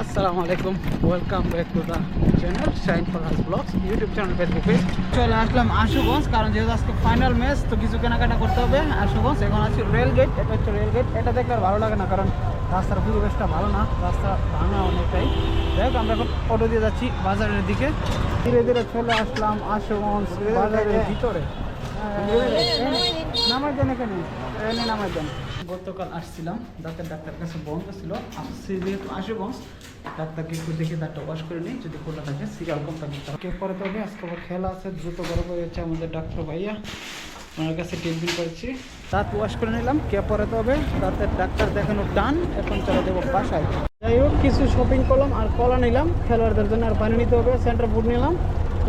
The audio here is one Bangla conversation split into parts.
আসসালামু আলাইকুম। Welcome back to the channel shine Farhas blogs YouTube channel Facebook page চলে আসলাম আশুগঞ্জ কারণ যেহেতু আজকে ফাইনাল ম্যাচ তো কিছু কেনাকাটা করতে হবে আশুগঞ্জ। এখন আছি রেল গেট এটা হচ্ছে রেল গেট এটা দেখলে আর ভালো লাগে না কারণ রাস্তার পরিবেশটা ভালো না রাস্তা ভাঙা অনেকটাই। যাই হোক আমরা এখন অটো দিয়ে যাচ্ছি বাজারের দিকে। ধীরে ধীরে চলে আসলাম আশুগঞ্জ বাজারের ভিতরে। নামাই দেন এখানে। এনে নামাই দেন। গতকাল আসছিলাম দাঁতের ডাক্তার কাছে বন্ধ ছিল। আসছি যেহেতু আশুগঞ্জ ডাক্তারকে একটু দেখে দাঁতটা ওয়াশ করে নিই যদি খোলা থাকে সিরিয়াল কম থাকে কে পরে তবে আজকে আবার খেলা আছে দ্রুত বড় হয়ে যাচ্ছে আমাদের ডাক্তার ভাইয়া। ওনার কাছে ট্রিটমেন্ট করেছি। দাঁত ওয়াশ করে নিলাম কে পরে তবে দাঁতের ডাক্তার দেখানো টান এখন চলে দেবো বাসায়। যাই হোক কিছু শপিং করলাম আর কলা নিলাম। খেলোয়াড়দের জন্য আর পানি নিতে হবে সেন্টার বুট নিলাম।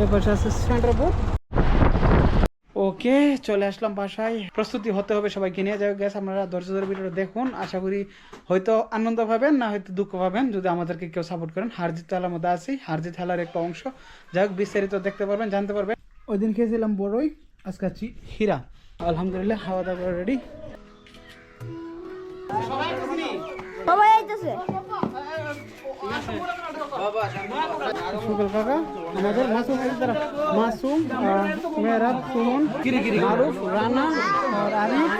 এর পাশে আছে সেন্টার ফুড ওকে, চলে আসলাম বাসায়। প্রস্তুতি হতে হবে সবাইকে নিয়ে। যাই গ্যাস আপনারা ধৈর্য ধরে ভিডিওটা দেখুন। আশা করি হয়তো আনন্দ পাবেন, না হয়তো দুঃখ পাবেন। যদি আমাদেরকে কেউ সাপোর্ট করেন হারজিত খেলার মধ্যে আছি। হারজিত খেলার একটা অংশ। যাই হোক, বিস্তারিত দেখতে পারবেন, জানতে পারবেন। ওই দিন খেয়েছিলাম বড়ই আজকে আছি হীরা। আলহামদুলিল্লাহ, খাওয়া দাওয়া রেডি সুগল কাকা আমাদের মাসুম মাসুম আর মেহরাব সুমন মারুফ রানা আর আরিফ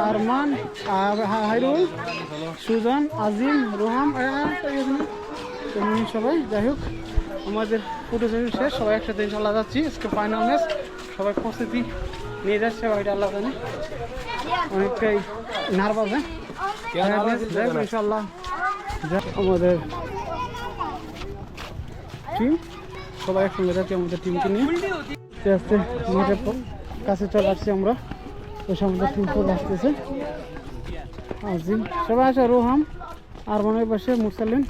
আরমান আর হাইরুল সুজন আজিম রোহাম সবাই যাই হোক আমাদের ফটো সেশন শেষ সবাই একসাথে ইনশাল্লাহ যাচ্ছি আজকে ফাইনাল ম্যাচ সবাই প্রস্তুতি নিয়ে যাচ্ছে ওইটা আল্লাহ জানে অনেকটাই নার্ভাস হ্যাঁ ইনশাল্লাহ আমাদের টিম সবাই একসঙ্গে যাচ্ছি আমাদের টিমকে নিয়ে। আস্তে আস্তে মাঠের কাছে চলে আসছি আমরা। আমাদের টিম চলে আসতেছে। আজিম। সবাই আসে রোহাম আর মনে পাশে মুরসালিন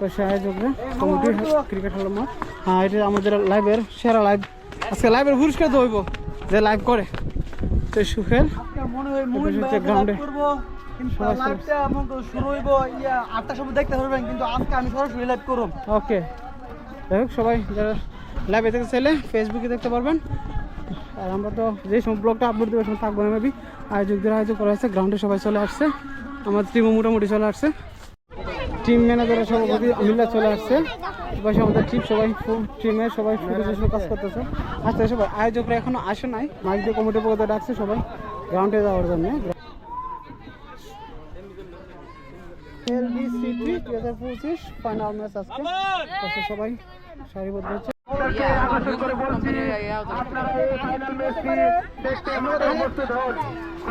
পাশে আয়োজকরা কমিটি ক্রিকেট হল মাঠ। হ্যাঁ এটা আমাদের লাইভের সেরা লাইভ আজকে লাইভের পুরস্কার তো হইব যে লাইভ করে। তো সুখের। মনে হয় গ্রাউন্ডে লাইভটা এমন শুরু হইব ইয়া আটটার সময় দেখতে পারবেন কিন্তু আজকে আমি সরাসরি লাইভ করব। ওকে। যাই হোক সবাই যারা লাইভে দেখতে চাইলে ফেসবুকে দেখতে পারবেন। আর আমরা তো যে সময় ব্লগটা আপলোড দেবো সময় থাকব না মেবি আয়োজকদের আয়োজন করা হয়েছে গ্রাউন্ডে সবাই চলে আসছে। আমার টিমও মোটামুটি চলে আসছে। টিম ম্যানেজারের সভাপতি আমিল্লা চলে আসছে। পাশে আমাদের টিম সবাই টিমের সবাই কাজ করতেছে। আচ্ছা সবাই আয়োজকরা এখনও আসে নাই। মাইক দিয়ে কমিটির পক্ষ ডাকছে সবাই গ্রাউন্ডে যাওয়ার জন্য। এলবিসি দুই হাজার পঁচিশ ফাইনাল ম্যাচ আজকে। পাশে সবাই সারিবদ্ধ হচ্ছে।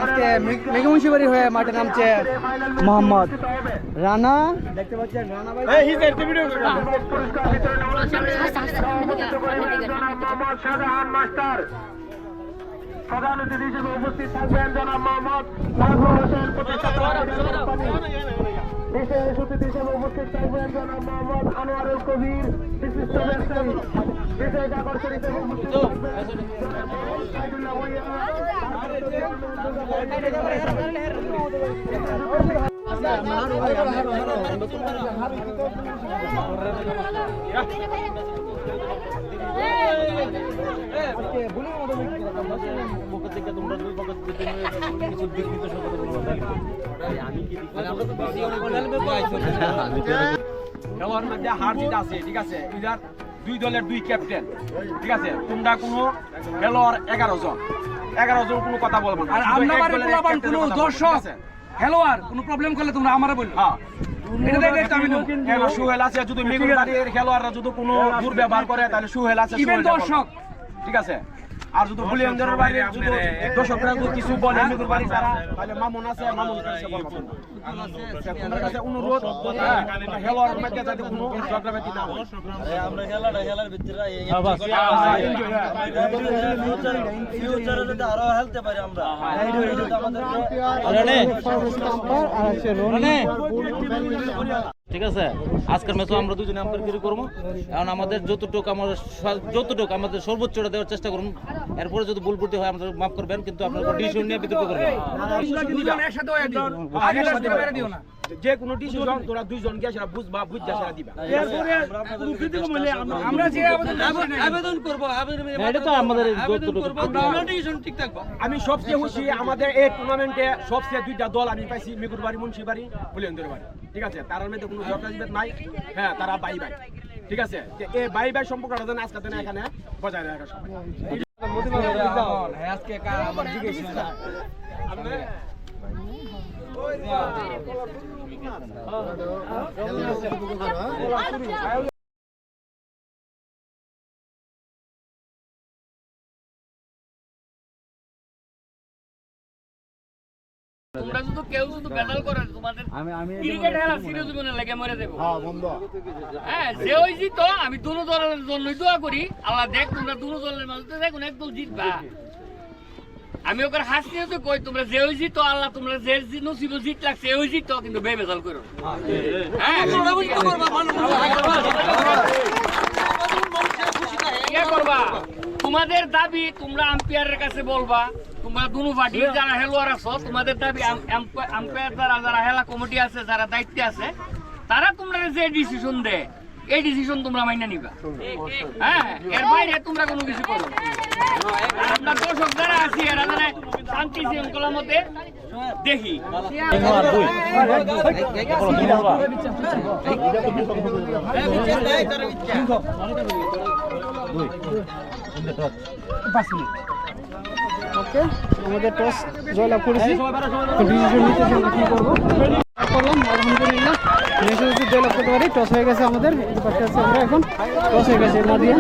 আজকে মেঘ হয়ে মাঠে নামছে মোহাম্মদ রানা। দেখতে পাচ্ছেন রানা ভাই। মোহাম্মদ শাহজাহান মাস্টার প্রধান অতিথি হিসেবে উপস্থিত থাকবেন জনাব মোহাম্মদ নাজমুল হোসেন প্রতিষ্ঠাতা বিশেষ অতিথি হিসেবে উপস্থিত থাকবেন জনাব মোহাম্মদ আনোয়ারুল কবির বিশিষ্ট ব্যবসায়ী। বিশেষ আকর্ষণ হিসেবে উপস্থিত থাকবেন খেলোয়াড়ের মধ্যে হার জিত আছে ঠিক আছে ইদার দুই দলের দুই ক্যাপ্টেন ঠিক আছে তোমরা কোনো খেলোয়াড় এগারো জন এগারো জন কোনো কথা বলব না আর কোনো দর্শক? খেলোয়াড় কোনো প্রবলেম করলে তোমরা আমারে হ্যাঁ সুহেল আছে যদি মেগুন খেলোয়াড়রা যদি কোনো দুর্ব্যবহার করে তাহলে সুহেল আছে। দর্শক। ঠিক আছে আর যদি বুলিয়ানদের বাইরে যদি দর্শকরা কিছু বলে মেগুন বাড়ি তারা তাহলে মামুন আছে মামুন কাছে বলব তোমরা। কাছে অনুরোধ হ্যাঁ, মধ্যে যাতে কোনো ঝগড়াঝাটি না হয়। আমরা খেলাটা খেলার ভিতরে ফিউচারে যদি আরও খেলতে পারি আমরা। আম্পায়ার আর আছে রনি ঠিক আছে? আজকের ম্যাচও আমরা দুজনে আম্পায়ারগিরি করব। কারণ আমাদের যতটুকু আমার যতটুকু আমাদের সর্বোচ্চটা দেওয়ার চেষ্টা করুন। এরপরে যদি ভুল হয় আমাদের মাফ করবেন কিন্তু আপনার ডিসিশন নিয়ে বিতর্ক করবেন হয়ে যে কোনো ডিসিশন তোরা দুইজন গিয়ে সেটা বুঝবা বুঝা সেটা দিবা। আমরা যে আবেদন আবেদন করব এটা তো আমাদের যতটুকু ঠিক থাকব। আমি সবচেয়ে খুশি আমাদের এই টুর্নামেন্টে সবচেয়ে দুইটা দল আমি পাইছি মিকুরবাড়ি মুন্সিবাড়ি বুলিয়ন্দের বাড়ি। ঠিক আছে? তার মধ্যে কোনো জটাজিবেদ নাই। হ্যাঁ তারা বাই বাই। ঠিক আছে? এই বাই বাই সম্পর্কটা যেন আজকে দিনে এখানে বজায় রাখা সবাই আজকে আমার জিজ্ঞেস তোমরা শুধু কেউ শুধু ব্যাটাল করে তোমাদের ক্রিকেট খেলা সিরিয়াস জীবনে লেগে মরে দেবো। হ্যাঁ যে ওই জিত আমি দুনো দলের জন্যই দোয়া করি। আল্লাহ দেখ তোমরা দুনো দলের মাঝে দেখুন একদল জিতবা। আমি ওকে হাসি নিয়ে তো কই তোমরা যে ওই জিত আল্লাহ তোমরা যে জি- নসিব জিত লাগছে ওই জিত কিন্তু বেবেজাল করো। হ্যাঁ? করবা? তোমাদের দাবি তোমরা আম্পায়ারের কাছে বলবা তোমরা দুনো পার্টির যারা হেলোয়ার আছো তোমাদের দাবি আম্পায়ার যারা যারা হেলা কমিটি আছে যারা দায়িত্বে আছে তারা তোমরা যে ডিসিশন দেয়। এই ডিসিশন তোমরা মাইনা নিবা। হ্যাঁ এর বাইরে তোমরা কোনো কিছু করো আমরা দর্শক যারা আছি, এরা শান্তি শৃঙ্খলার মধ্যে দেখি। আমাদের টস জয়লাভ করেছি। করলাম আলহামদুলিল্লাহ নেক্সট যদি জয়লাভ করতে পারি টস হয়ে গেছে আমাদের পাশে আছি আমরা এখন টস হয়ে গেছে মাদিয়া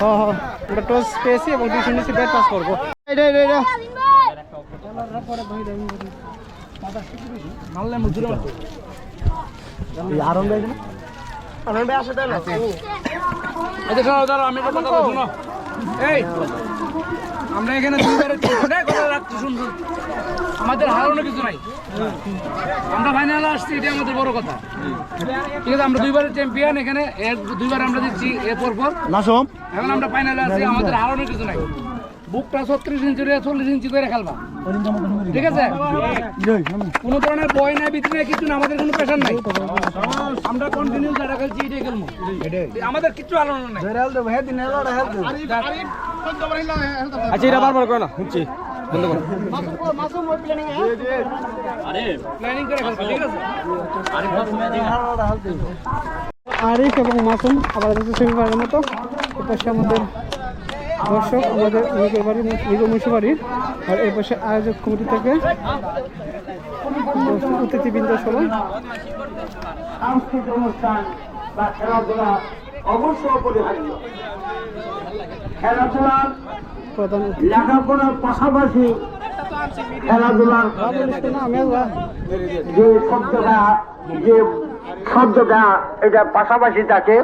হ্যাঁ হ্যাঁ আমরা টস পেয়েছি এবং ডিসিশন নিচ্ছি ব্যাট পাস করব এটা এটা এটা আচ্ছা দাঁড়াও আমি কথা শোনো এই আমরা এখানে দুইবারে তিনবারে কথা আমাদের হারানো কিছু নাই। আমরা ফাইনালে আসছি এটা আমাদের বড় কথা। ঠিক আছে আমরা দুইবারের চ্যাম্পিয়ন এখানে এর দুইবার আমরা দিচ্ছি এ পর পর। এখন আমরা ফাইনালে আছি আমাদের হারানো কিছু নাই। বুকটা ছত্রিশ ইঞ্চি চল্লিশ ইঞ্চি করে খেলবা। ঠিক আছে? কোনো ধরনের বয় নাই বিক্রি নাই কিছু না আমাদের কোনো প্রেশার নাই। আমরা কন্টিনিউ যারা খেলছি এটাই খেলব। আমাদের কিছু আলোচনা নাই। আচ্ছা এটা বারবার করে না শুনছি। প্ল্যানিং করে। খেলব ঠিক আছে আরিফ এবং মাসুম আবার সেমিফাইনালের মতো। এ পাশে আমাদের দর্শক আমাদের নিজের বাড়ি নিজের মুন্সি বাড়ির আর এই পাশে আয়োজক কমিটি থেকে অতিথিবৃন্দ সবাই। সাংস্কৃতিক অনুষ্ঠান বা খেলাধুলা অবশ্যই অপরিহার্য। খেলাধুলার লেখাপড়ার পাশাপাশি খেলাধুলার যে শব্দটা যে শব্দটা, এটা পাশাপাশি থাকে।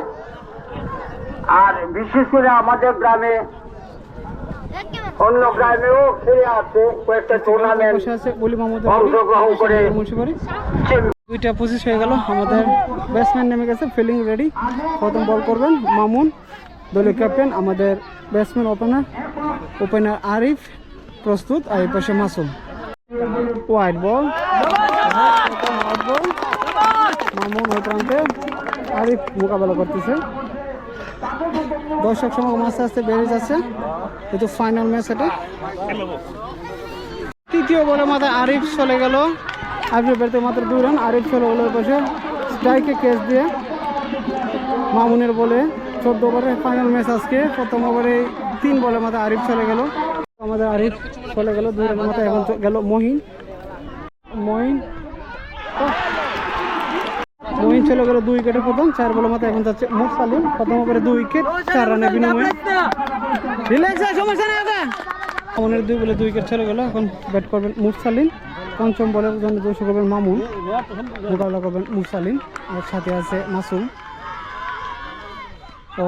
আর বিশেষ করে আমাদের গ্রামে অন্য গ্রামেও ফিরে আছে কয়েকটা টুর্নামেন্ট অংশগ্রহণ করে দুইটা পঁচিশ হয়ে গেল আমাদের ব্যাটসম্যান নেমে গেছে ফিল্ডিং রেডি প্রথম বল করবেন মামুন দলীয় ক্যাপ্টেন আমাদের ব্যাটসম্যান ওপেনার ওপেনার আরিফ প্রস্তুত আর পাশে Masum. White ball ball Mamun ওই প্রান্তে আরিফ মোকাবেলা করতেছে। দর্শক সমাগম আস্তে আস্তে বেড়ে যাচ্ছে। যেহেতু ফাইনাল ম্যাচ এটা। তৃতীয় বলে মাথায় আরিফ চলে গেল। আরিফের ব্যাটে মাত্র দুই রান আরিফ চলে গেল পাশে। স্ট্রাইকে ক্যাচ দিয়ে মামুনের বলে চোদ্দ ওভারের ফাইনাল ম্যাচ আজকে। প্রথম ওভারে তিন বলে মাথায় আরিফ চলে গেল। আমাদের আরিফ চলে গেল, দুই রানের মাথায় এখন গেল মহিন। মহিন মহিন চলে গেল দুই উইকেটে প্রথম, চার বলের মাথায় এখন যাচ্ছে মুরসালিম প্রথম ওভারে দুই উইকেট চার রানের বিনিময়ে। রিল্যাক্স সমস্যা নেই, ওকে? মামুনের দুই বলে দুই উইকেট চলে গেল, এখন ব্যাট করবেন মুরসালিন। পঞ্চম বলের জন্য দর্শক করবেন মামুন। মোকাবিলা করবেন মুরসালিন, আর সাথে আছে মাসুম।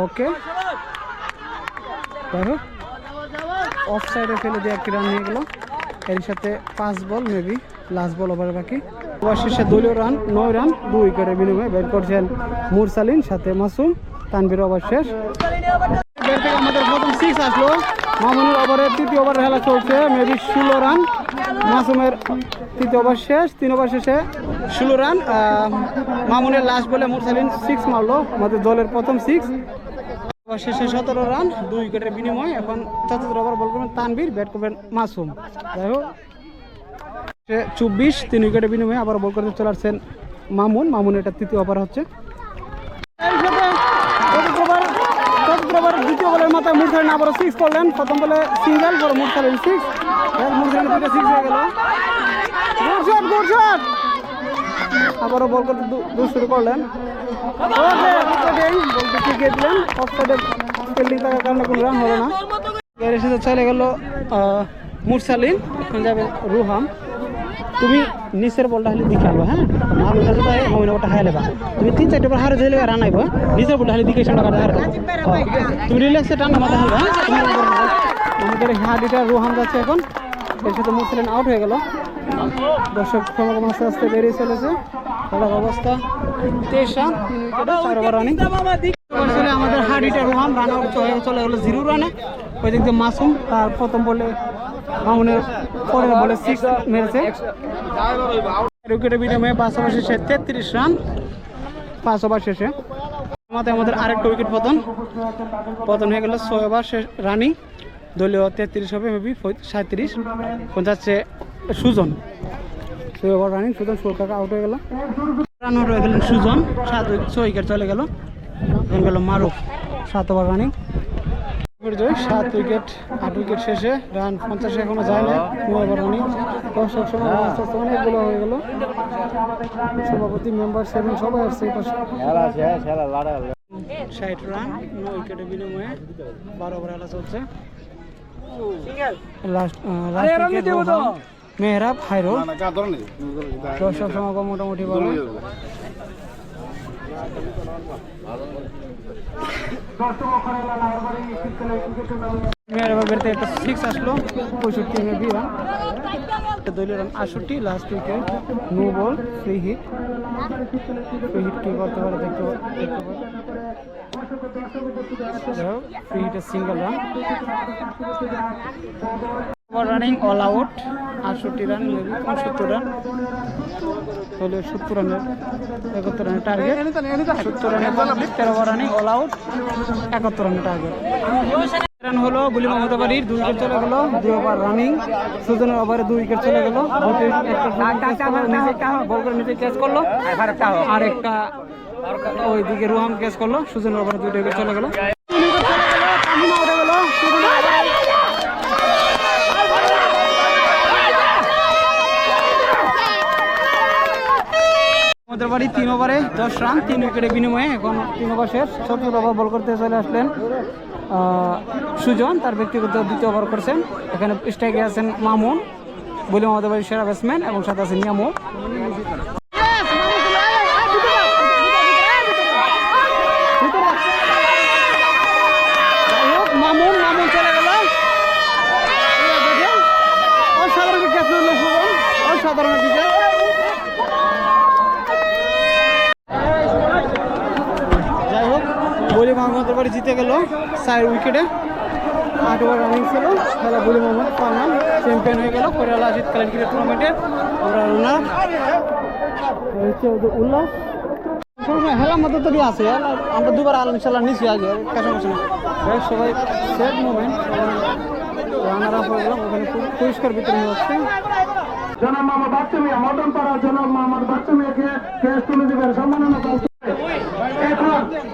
ওকে। অফ সাইডে ফেলে দিয়ে একটি রান নিয়ে গেল। এর সাথে পাঁচ বল মেবি লাস্ট বল ওভারে বাকি। ওভার শেষে দলীয় রান নয় রান দুই উইকেটের বিনিময়ে ব্যাট করছেন মুরসালিন, সাথে মাসুম। তানবির ওভার শেষ। ব্যাট থেকে আমাদের প্রথম সিক্স আসলো। মামুনের ওভারের তৃতীয় ওভারের খেলা চলছে মেবি ষোলো রান। মাসুমের তৃতীয় ওভার শেষ, তিন ওভার শেষে ষোলো রান। মামুনের লাস্ট বলে মুরসালিন সিক্স মারলো, আমাদের দলের প্রথম সিক্স ওভার শেষে সতেরো রান, দুই উইকেটের বিনিময়। এখন চতুর্থ ওভার বল করবেন তানবীর ব্যাট করবেন মাসুম। যাই হোক, চব্বিশ, তিন উইকেটের বিনিময়ে আবার বল করতে চলে আসছেন মামুন। মামুন এটা তৃতীয় ওভার হচ্ছে চতুর্থ ওভার- চতুর্থ ওভার মাথায় মুরসালিন আবার সিক্স করলেন। প্রথম বলে সিঙ্গেল পরে মুরসালিন সিক্স মুরসালিন দুটো সিক্স হয়ে গেল। গুড গুড শট আবারও বল করতে দূর শুরু করলেন। বলতে অফসাইডে ফিল্ডিং থাকার কারণে কোনো রান হলো না। এর সাথে চলে গেল মুরসালিন। এখন যাবে রুহাম। তুমি নিচের বলটা হলে দিকে আনব হ্যাঁ? আমার কাছে তো মমিন ওটা হাই লেবা। তুমি তিন চারটে বার হারে দিলে রান আইবো নিচের বলটা হলে দিকে সামনে কাটা হারে দাও। তুমি রিল্যাক্সে টান মাথা হারবে হ্যাঁ? তুমি আমাদের হাডিটা রুহাম যাচ্ছে এখন। এর সাথে মুরসালিন আউট হয়ে গেল। দর্শক সমাগম আস্তে আস্তে বেরিয়ে চলেছে। খেলার অবস্থা তেইশ রান চার ওভার রানিং আমাদের হাডিটা রোহান রান আউট চলে গেলো জিরো রানে। ওই দিয়ে মাসুম তার প্রথম বলে মামুনের পরের বলে সিক্স মেরেছে। উইকেটের বিনিময়ে পাঁচ ওভার শেষে তেত্রিশ রান পাঁচ ওভার শেষে। আমাদের আমাদের আরেকটা উইকেট পতন। পতন হয়ে গেল ছয় ওভার শেষ রানিং দলীয় তেত্রিশ হবে মেবি সাঁত্রিশ। এখন সুজন। ছয় ওভার রানিং সুজন সুরকাকা আউট হয়ে গেল। রান আউট হয়ে গেলেন সুজন। সাত ছয় উইকেট চলে গেল। গেল মারুফ। সাত ওভার রানিং জয় সাত উইকেট আট উইকেট শেষে রান পঞ্চাশ এখনও যায় না নয় ওভার রানিং দর্শক সময় অনেকগুলো হয়ে গেল। সভাপতি মেম্বার সেভেন সবাই আসছে ষাট রান নয় উইকেটের বিনিময়ে বারো ওভার খেলা চলছে। লাস্ট মেহরাব হাইরো দর্শক সমাগম মোটামুটি ভালো। মেহরাবের বেরতে একটা সিক্স আসলো পঁয়ষট্টি এমএ বি রান দলীয় রান আটষট্টি last wicket no ball free hit free hit কি করতে পারে দেখতে দেখতে free হিটের single run over running all out আটষট্টি রান সত্তর রান তাহলে সত্তর রানের একাত্তর রানের টার্গেট সত্তর রানের তেরো ওভার রানিং অল আউট একাত্তর রানের টার্গেট রান হলো বুলি মমতাবাড়ির দুই উইকেট চলে গেল দুই ওভার রানিং সুজনের ওভারে দুই উইকেট চলে গেল। বল করে নিচে ক্যাচ করল। আর একটা ওইদিকে রুহাম ক্যাচ করল সুজনের ওভারে দুইটা উইকেট চলে গেল। আমাদের বাড়ি তিন ওভারে দশ রান, তিন উইকেটের বিনিময়ে এখন তিন ওভার শেষ। চতুর্থ ওভার বল করতে চলে আসলেন সুজন, তার ব্যক্তিগত দ্বিতীয় ওভার করছেন। এখানে স্ট্রাইকে আছেন মামুন বলি আমাদের সেরা ব্যাটসম্যান এবং সাথে আছেন নিয়ামো যাই হোক, মামুন মামুন চলে গেল অসাধারণ ক্যাচ সুজন অসাধারণ ক্রিকেট যাই হোক বলি মোহাম্মদের বাড়ি জিতে গেল চার উইকেটে। আট ওভার রানিং ছিল। খেলা বলি মোহাম্মদ ফারমান চ্যাম্পিয়ন হয়ে গেল কোরিয়ালা শীতকালীন ক্রিকেট টুর্নামেন্টে আমরা রুনা। হচ্ছে উল্লাস। সবসময় হেলার মধ্যে তো আছে। আমরা দুবার আলম ইনশাল্লাহ নিছি আগে। বসে না। সবাই সেট মুভমেন্ট রানার আপ হয়ে ওখানে পরিষ্কার বিতরণ হচ্ছে। জনাব মোহাম্মদ বাচ্চু মিয়া মদন পাড়া জনাব মোহাম্মদ বাচ্চু মিয়াকে কেস তুলে দিবেন সম্মাননা করতে এখন এখন যারা আমন্ত্রিত অতিথিবৃন্দ রয়েছে আমন্ত্রিত অতিথিবৃন্দ রয়েছে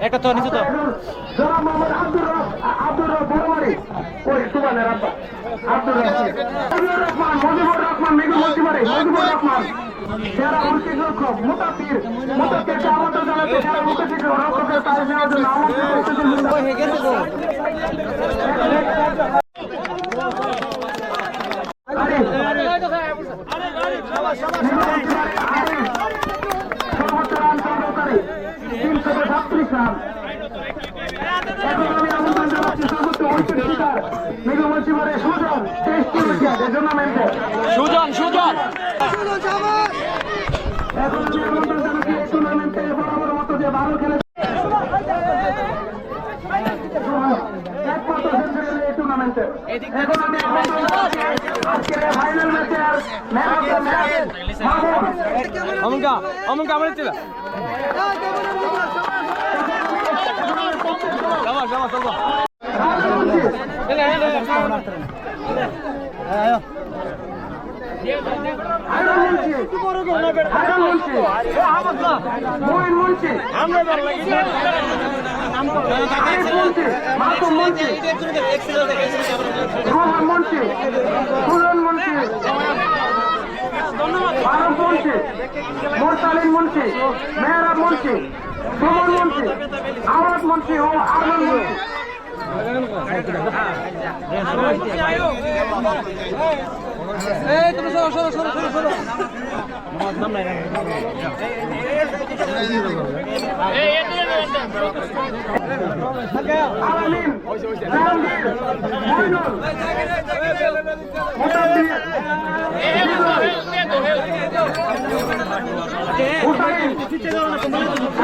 একটা তো নিচে তো জনাব মোহাম্মদ আব্দুর আব্দুর বড়মারি ওই সুবানের আব্বা আব্দুর রহমান মজিবুর রহমান মেঘু হয়ে গেছে এখন আমি আমন্ত্রণ জানাচ্ছি সর্বোচ্চ উইকেট শিকার মেঘমঞ্চি মারে সুজন টেস্ট উইকেট এই টুর্নামেন্টে সুজন সুজন এখন আমি আমন্ত্রণ জানাচ্ছি এই টুর্নামেন্টে বরাবর মতো যে ভালো খেলে একমাত্র সেঞ্চুরি এই টুর্নামেন্টে এখন আমি আমন্ত্রণ জানাচ্ছি আজকের ফাইনাল ম্যাচের man of the match Mahmud অমনকা অমনকা আমার যাবা যাবা চলবা মোহিন মুন্সি আরিফ মুন্সি মাসুম মুন্সি রোহান মুন্সি সুজন মুন্সি ফারুক মুন্সি মোরসালিন মুন্সি মেহরাব মুন্সি সুমন মুন্সি আওয়াজ মুন্সি ও আরমান মুন্সি এই এদের আলামিন জাহাঙ্গীর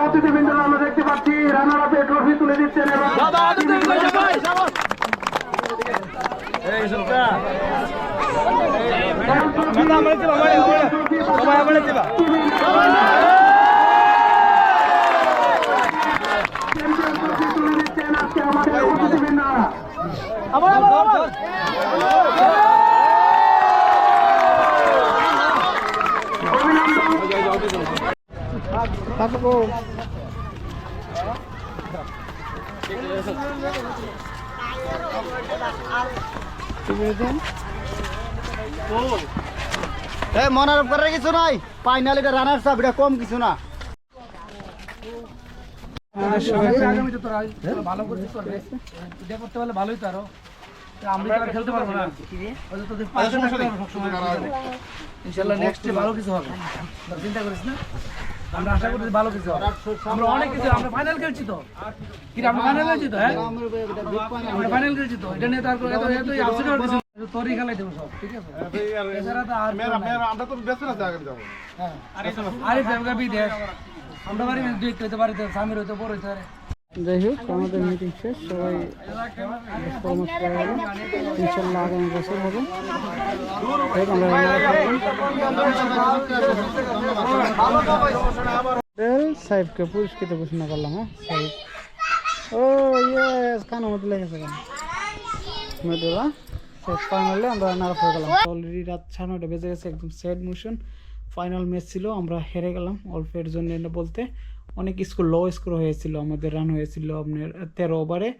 অতিথিবৃন্দরা আমরা দেখতে পাচ্ছি রানার আপে ট্রফি তুলে দিচ্ছেন এবং দিবা আমরা দিবা চ্যাম্পিয়ন ট্রফি তুলে দিচ্ছেন আজকে আমাদের অতিথিবৃন্দরা আবার আবার আবার অভিনন্দন এ মনার করে কিছু নাই ফাইনাল এটা রানার সাপ এটা কম কিছু না ভালো এটা করতে পারলে ভালোই তো আরও আমরা খেলতে পারব না ইনশাল্লাহ নেক্সট ভালো কিছু হবে চিন্তা করিস না আমরা আশা করি ভালো কিছু আমরা অনেক কিছু আমরা ফাইনাল খেলছি তো। কি আমরা ফাইনাল খেলছি তো হ্যাঁ? আমরা ফাইনাল খেলছি তো। এটা নিয়ে তার কোনো এত এত আপসেট হওয়ার কিছু নেই। তোরই খেলাই দেবো সব ঠিক আছে? এছাড়া তো আর। আমরা তো ব্যস্ত যাব। হ্যাঁ। আরে বিদেশ। আমরা বাড়ি দুই হইতে পারি তো হইতে বড় হইতে পারে। যাই হোক, আমাদের মিটিং শেষ, সবাই ইনশাল্লাহ আগামী বছর হবে। সাহেবকে পুরস্কৃত ঘোষণা করলাম হ্যাঁ সাহেব। ও ইয়েস কানো মতো লেগেছে কেন? মেয়েটা শেষ ফাইনালে আমরা নার্ভ হয়ে গেলাম। অলরেডি রাত সাড়ে নয়টা বেজে গেছে, একদম স্যাড মোশন ফাইনাল ম্যাচ ছিল, আমরা হেরে গেলাম অল্পের জন্য বলতে। অনেক স্কোর লো স্কোর হয়েছিল, আমাদের রান হয়েছিল আপনার তেরো ওভারে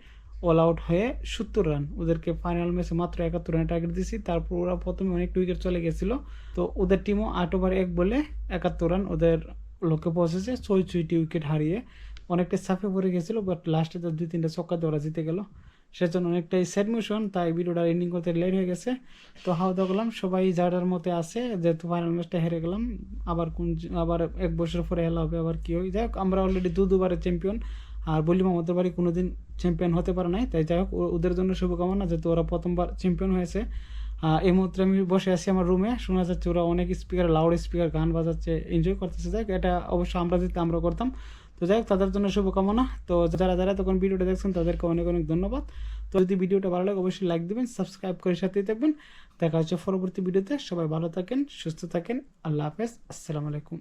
অল আউট হয়ে সত্তর রান ওদেরকে ফাইনাল ম্যাচে মাত্র একাত্তর রানের টার্গেট দিয়েছি তারপর ওরা প্রথমে অনেক উইকেট চলে গেছিল। তো ওদের টিমও আট ওভার এক বলে একাত্তর রান ওদের লক্ষ্যে পৌঁছেছে, ছয় ছয়টি উইকেট হারিয়ে। অনেকটা সাফে পড়ে গেছিল বাট লাস্টে তো দুই তিনটা ছক্কা দিয়ে ওরা জিতে গেল। সেজন্য অনেকটাই স্যাড মোশন তাই ভিডিওটা এন্ডিং করতে লেট হয়ে গেছে। তো হাও দাও করলাম, সবাই যার মতে আছে, যেহেতু ফাইনাল ম্যাচটা হেরে গেলাম, আবার কোন আবার এক বছর পরে হেলা হবে, আবার কি হয়। যাই হোক, আমরা অলরেডি দু দুবারের চ্যাম্পিয়ন আর বলি আমাদের বাড়ি কোনোদিন চ্যাম্পিয়ন হতে পারে নাই। তাই যাই হোক ওদের জন্য শুভকামনা, যেহেতু ওরা প্রথমবার চ্যাম্পিয়ন হয়েছে। এই মুহূর্তে আমি বসে আছি আমার রুমে শোনা যাচ্ছে ওরা অনেক স্পিকার লাউড স্পিকার গান বাজাচ্ছে এনজয় করতেছে। যাই এটা অবশ্য আমরা দিতে আমরা করতাম। তো যাই হোক, তাদের জন্য শুভকামনা। তো যারা যারা তখন ভিডিওটা দেখছেন, তাদেরকে অনেক অনেক ধন্যবাদ। তো যদি ভিডিওটা ভালো লাগে, অবশ্যই লাইক দেবেন সাবস্ক্রাইব করে সাথেই থাকবেন। দেখা হচ্ছে পরবর্তী ভিডিওতে। সবাই ভালো থাকেন, সুস্থ থাকেন। আল্লাহ হাফেজ। আসসালামু আলাইকুম।